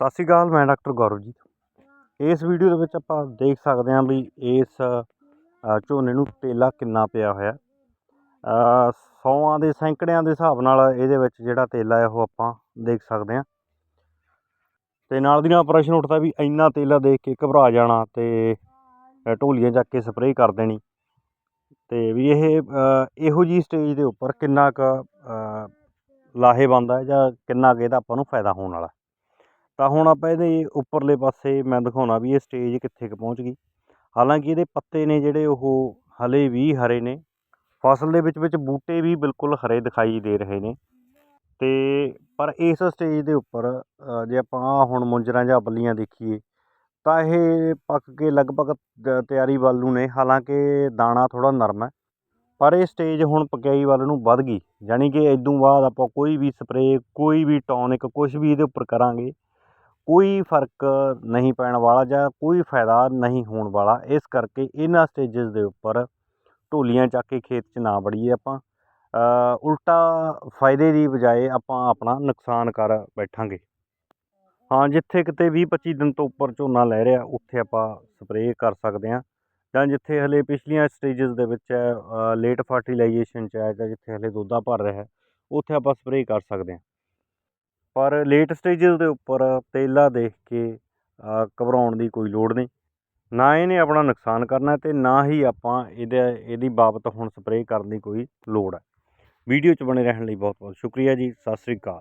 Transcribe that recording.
ਸਤਿ ਸ਼੍ਰੀ ਅਕਾਲ ਮੈਂ ਡਾਕਟਰ ਗੌਰਵ ਜੀ ਇਸ ਵੀਡੀਓ ਦੇ ਵਿੱਚ ਆਪਾਂ ਦੇਖ ਸਕਦੇ ਹਾਂ ਵੀ ਇਸ ਝੋਨੇ ਨੂੰ ਤੇਲਾ ਕਿੰਨਾ ਪਿਆ ਹੋਇਆ। ਅ, ਸੌਆਂ ਦੇ ਸੈਂਕੜਿਆਂ ਦੇ ਹਿਸਾਬ ਨਾਲ ਇਹਦੇ ਵਿੱਚ ਜਿਹੜਾ ਤੇਲਾ ਹੈ ਉਹ ਆਪਾਂ ਦੇਖ ਸਕਦੇ ਹਾਂ। ਤੇ ਨਾਲ ਦੀ ਨਾਲ ਪ੍ਰਸ਼ਨ ਉੱਠਦਾ ਵੀ ਇੰਨਾ ਤੇਲਾ ਦੇਖ ਕੇ ਘਬਰਾ ਜਾਣਾ ਤੇ ਢੋਲੀਆਂ ਚੱਕ ਕੇ ਸਪਰੇਅ ਕਰ ਦੇਣੀ। ਤੇ ਵੀ ਇਹ ਇਹੋ ਜੀ ਸਟੇਜ ਦੇ ਉੱਪਰ ਕਿੰਨਾ ਕੁ ਲਾਹੇਵੰਦ ਹੈ ਜਾਂ ਕਿੰਨਾ ਕੁ ਇਹਦਾ ਆਪਾਂ ਨੂੰ ਫਾਇਦਾ ਹੋਣ ਵਾਲਾ। ਤਾਂ ਹੁਣ ਆਪਾਂ ਇਹਦੇ ਉੱਪਰਲੇ ਪਾਸੇ ਮੈਂ ਦਿਖਾਉਣਾ ਵੀ ਇਹ ਸਟੇਜ ਕਿੱਥੇ ਕੁ ਪਹੁੰਚ ਗਈ। ਹਾਲਾਂਕਿ ਇਹਦੇ ਪੱਤੇ ਨੇ ਜਿਹੜੇ ਉਹ ਹਲੇ ਵੀ ਹਰੇ ਨੇ। ਫਸਲ ਦੇ ਵਿੱਚ ਵਿੱਚ ਬੂਟੇ ਵੀ ਬਿਲਕੁਲ ਹਰੇ ਦਿਖਾਈ ਦੇ ਰਹੇ ਨੇ। ਤੇ ਪਰ ਇਸ ਸਟੇਜ ਦੇ ਉੱਪਰ ਜੇ ਆਪਾਂ ਹੁਣ ਮੁੰਜਰਾਂ ਜਾਂ ਬੱਲੀਆਂ ਦੇਖੀਏ, ਤਾਂ ਇਹ ਪੱਕ ਕੇ ਲਗਭਗ ਤਿਆਰੀ ਵੱਲ ਨੂੰ। ਨੇ ਹਾਲਾਂਕਿ ਦਾਣਾ ਥੋੜਾ ਨਰਮ ਹੈ, ਪਰ ਇਹ ਸਟੇਜ ਹੁਣ ਪਕਾਈ ਵੱਲ ਨੂੰ ਵੱਧ ਗਈ। ਯਾਨੀ ਕਿ ਇਦੋਂ ਬਾਅਦ ਆਪਾਂ ਕੋਈ ਵੀ ਸਪਰੇਅ ਕੋਈ ਵੀ ਟੌਨਿਕ ਕੁਝ ਵੀ ਇਹਦੇ ਉੱਪਰ ਕਰਾਂਗੇ ਕੋਈ ਫ਼ਰਕ ਨਹੀਂ ਪੈਣ ਵਾਲਾ ਜਾਂ ਕੋਈ ਫਾਇਦਾ ਨਹੀਂ ਹੋਣ ਵਾਲਾ। ਇਸ ਕਰਕੇ ਇਹਨਾਂ ਸਟੇਜਸ ਦੇ ਉੱਪਰ ਢੋਲੀਆਂ ਚੱਕ ਕੇ ਖੇਤ 'ਚ ਨਾ ਵੜੀਏ ਆਪਾਂ। ਉਲਟਾ ਫਾਇਦੇ ਦੀ ਬਜਾਏ ਆਪਾਂ ਆਪਣਾ ਨੁਕਸਾਨ ਕਰ ਬੈਠਾਂਗੇ। ਹਾਂ, ਜਿੱਥੇ ਕਿਤੇ 20 25 ਦਿਨ ਤੋਂ ਉੱਪਰ ਝੋਨਾ ਲੈ ਰਿਹਾ, ਉੱਥੇ ਆਪਾਂ ਸਪਰੇਅ ਕਰ ਸਕਦੇ ਹਾਂ। ਜਾਂ ਜਿੱਥੇ ਹਲੇ ਪਿਛਲੀਆਂ ਸਟੇਜਸ ਦੇ ਵਿੱਚ ਹੈ ਲੇਟ ਫਰਟੀਲਾਈਜੇਸ਼ਨ 'ਚ ਹੈ ਜਾਂ ਜਿੱਥੇ ਹਲੇ ਦੋਦਾ ਭਰ ਰਿਹਾ ਹੈ ਉੱਥੇ ਆਪਾਂ ਸਪਰੇਅ ਕਰ ਸਕਦੇ ਹਾਂ। ਪਰ ਲੇਟ ਸਟੇਜਸ ਦੇ ਉੱਪਰ ਤੇਲਾ ਦੇਖ ਕੇ ਘਬਰਾਉਣ ਦੀ ਕੋਈ ਲੋੜ ਨਹੀਂ। ਨਾ ਇਹਨੇ ਆਪਣਾ ਨੁਕਸਾਨ ਕਰਨਾ ਅਤੇ ਨਾ ਹੀ ਆਪਾਂ ਇਹਦੇ, ਇਹਦੀ ਬਾਬਤ ਹੁਣ ਸਪਰੇਅ ਕਰਨ ਦੀ ਕੋਈ ਲੋੜ ਹੈ। ਵੀਡੀਓ 'ਚ ਬਣੇ ਰਹਿਣ ਲਈ ਬਹੁਤ ਬਹੁਤ ਸ਼ੁਕਰੀਆ ਜੀ। ਸਤਿ ਸ੍ਰੀ ਅਕਾਲ।